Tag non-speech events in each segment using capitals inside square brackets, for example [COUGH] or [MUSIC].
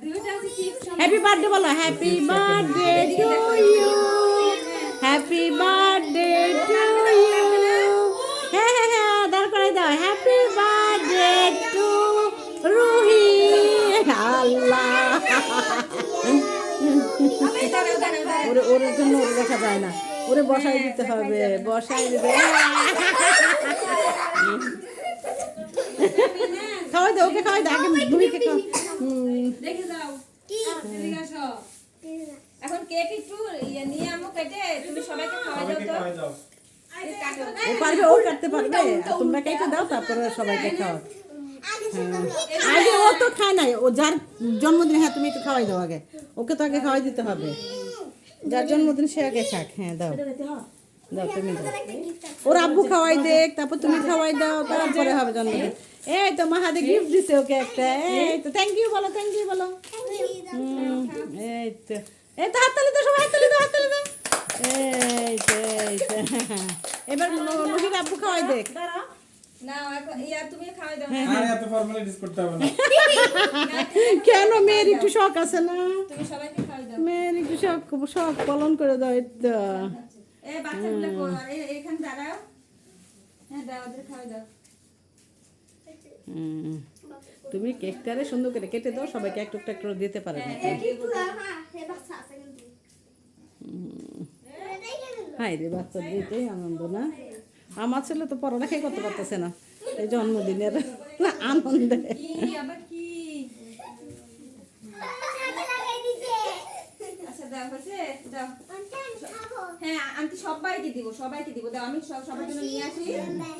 Happy birthday বলো happy birthday to you happy birthday to you হ্যাঁ হ্যাঁ হ্যাঁ দাঁড় করে দাও। হ্যাপি বার্থডে টু রুহি আল্লাহ। ওরে, ওর জন্য ওরে দেখা যায় না। ওরে বসাই দিতে হবে, বসাই দিতে খাওয়াই দে ওকে খাওয়াই দে আগে রুহিকে খাও কেক একটু ইয়ে নিয়ে আমো কেটে তুমি সবাইকে খাওয়া দাও তো। ও পারবে ও কাটতে পারবে। তোমরা কেটে দাও তারপরে সবাইকে খাও আগে ও তো খায় নাই। ও যার জন্মদিন হ্যাঁ তুমি একটু খাওয়াই দাও আগে। ওকে তো আগে খাওয়াই দিতে হবে। যার জন্মদিন সে আগে খাক। হ্যাঁ দাও। দাও তুমি দাও। ওর আব্বু খাওয়াই দেখ তারপর তুমি খাওয়াই দাও তারপরে হবে জন্মদিন। এই তো মাহাদে গিফট দিছে ওকে একটা। এই তো থ্যাংক ইউ বলো থ্যাংক ইউ বলো। এই তো। এই তো হাততালি এবার আব্বু খাওয়াই দেখ। ইয়া হবে না। [LAUGHS] কেন মেয়ের একটু শখ আছে না? তুমি সবাইকে খাওয়া দাও। মেয়ের একটু শখ শখ পালন করে দাও হ্যাঁ। তুমি কেকটারে সুন্দর করে কেটে দাও সবাইকে একটু একটু একটু দিতে পারে না হাই রে, বাচ্চা দিতেই আনন্দ না? আমার ছেলে তো পড়ালেখাই করতে পারতেছে না। এই জন্মদিনের আনন্দে। আচ্ছা হ্যাঁ আন্টি সবাইকে দিব সবাইকে দিব। আমি সব সবার জন্য নিয়ে আসি।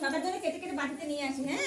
সবার জন্য কেটে কেটে বাটিতে নিয়ে আসি হ্যাঁ?